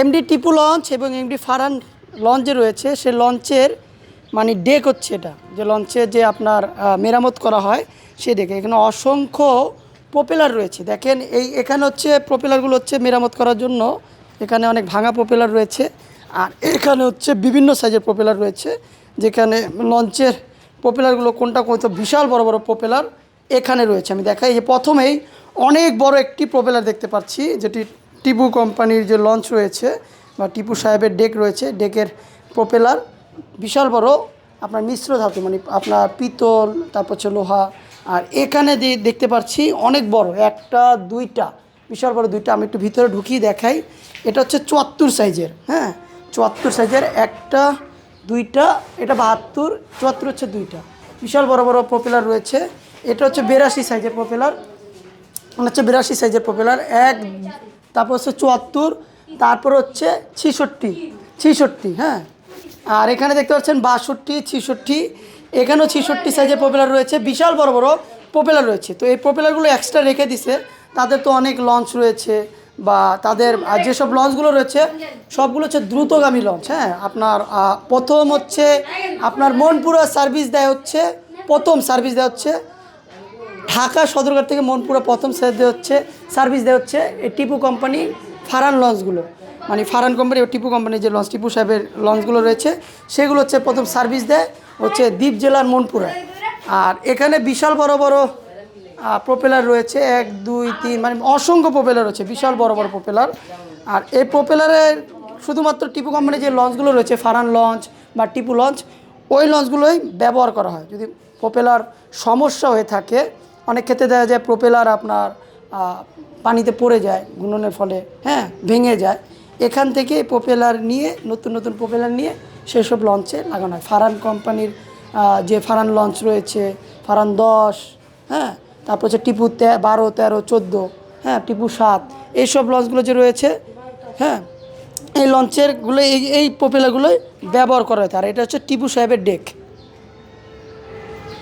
MD Tipu launch এবং MD Faran লঞ্চে রয়েছে। সে লঞ্চের মানে ডেক হচ্ছে এটা। যে লঞ্চে যে আপনার মেরামত করা হয়, সে ডেকে এখানে অসংখ্য প্রপেলার রয়েছে। দেখেন, এই এখানে হচ্ছে প্রপেলারগুলো হচ্ছে মেরামত করার জন্য। এখানে অনেক ভাঙা প্রপেলার রয়েছে। আর এখানে হচ্ছে বিভিন্ন সাইজের প্রপেলার রয়েছে। যেখানে লঞ্চের প্রপেলারগুলো কোনটা কোনটা বিশাল বড় বড় প্রপেলার এখানে রয়েছে। আমি দেখাই যে প্রথমেই অনেক বড় একটি প্রপেলার দেখতে পাচ্ছি, যেটি টিপু কোম্পানির যে লঞ্চ রয়েছে বা টিপু সাহেবের ডেক রয়েছে ডেকের প্রপেলার বিশাল বড় আপনার মিশ্র ধাতু মানে আপনার পিতল, তারপর হচ্ছে লোহা, আর এখানে যে দেখতে পাচ্ছি অনেক বড়, একটা, দুইটা, বিশাল বড় দুইটা, আমি একটু ভিতরে ঢুকিয়ে দেখাই। এটা হচ্ছে চুয়াত্তর সাইজের হ্যাঁ? চুয়াত্তর সাইজের একটা, দুইটা, এটা বাহাত্তর, চুয়াত্তর হচ্ছে দুইটা। বিশাল বড় বড় প্রপেলার রয়েছে। এটা হচ্ছে বেরাশি সাইজের প্রপেলার মানে হচ্ছে বিরাশি সাইজের প্রপেলার এক তারপর হচ্ছে চুয়াত্তর, তারপর হচ্ছে ছিষট্টি ছিষট্টি হ্যাঁ। আর এখানে দেখতে পাচ্ছেন বাষট্টি, ছিষট্টি, এখানেও ছিষট্টি সাইজের প্রপেলার রয়েছে, বিশাল বড় বড় প্রপেলার রয়েছে। তো এই প্রপেলারগুলো এক্সট্রা রেখে দিছে, তাদের তো অনেক লঞ্চ রয়েছে বা তাদের যেসব লঞ্চগুলো রয়েছে, সবগুলো হচ্ছে দ্রুতগামী লঞ্চ হ্যাঁ। আপনার প্রথম হচ্ছে আপনার মনপুরা সার্ভিস দেয় হচ্ছে, প্রথম সার্ভিস দেওয়া হচ্ছে ঢাকা সদরঘাট থেকে মনপুরা প্রথম দেওয়া হচ্ছে, সার্ভিস দেওয়া হচ্ছে এই টিপু কোম্পানি ফারান লঞ্চগুলো। মানে ফারান কোম্পানি ও টিপু কোম্পানির যে লঞ্চ, টিপু সাহেবের লঞ্চগুলো রয়েছে, সেগুলো হচ্ছে প্রথম সার্ভিস দেয়, হচ্ছে দ্বীপ জেলার মনপুরায়। আর এখানে বিশাল বড় বড় প্রপেলার রয়েছে, এক, দুই, তিন মানে অসংখ্য প্রপেলার রয়েছে, বিশাল বড় বড় প্রপেলার। আর এই প্রপেলারের শুধুমাত্র টিপু কোম্পানির যে লঞ্চগুলো রয়েছে ফারান লঞ্চ বা টিপু লঞ্চ, ওই লঞ্চগুলোই ব্যবহার করা হয়। যদি প্রপেলার সমস্যা হয়ে থাকে অনেক ক্ষেত্রে দেখা যায় প্রপেলার আপনার পানিতে পড়ে যায় গুণনের ফলে হ্যাঁ ভেঙে যায়। এখান থেকে প্রপেলার নিয়ে, নতুন নতুন প্রপেলার নিয়ে সেসব লঞ্চে লাগানো হয়। ফারান কোম্পানির যে ফারান লঞ্চ রয়েছে, ফারান দশ হ্যাঁ তারপর হচ্ছে টিপু তে, বারো, তেরো, চোদ্দ হ্যাঁ টিপু সাত এইসব লঞ্চগুলো যে রয়েছে হ্যাঁ এই লঞ্চেরগুলো এই এই প্রপেলারগুলোই ব্যবহার করা হয়েছে আর এটা হচ্ছে টিপু সাহেবের ডেক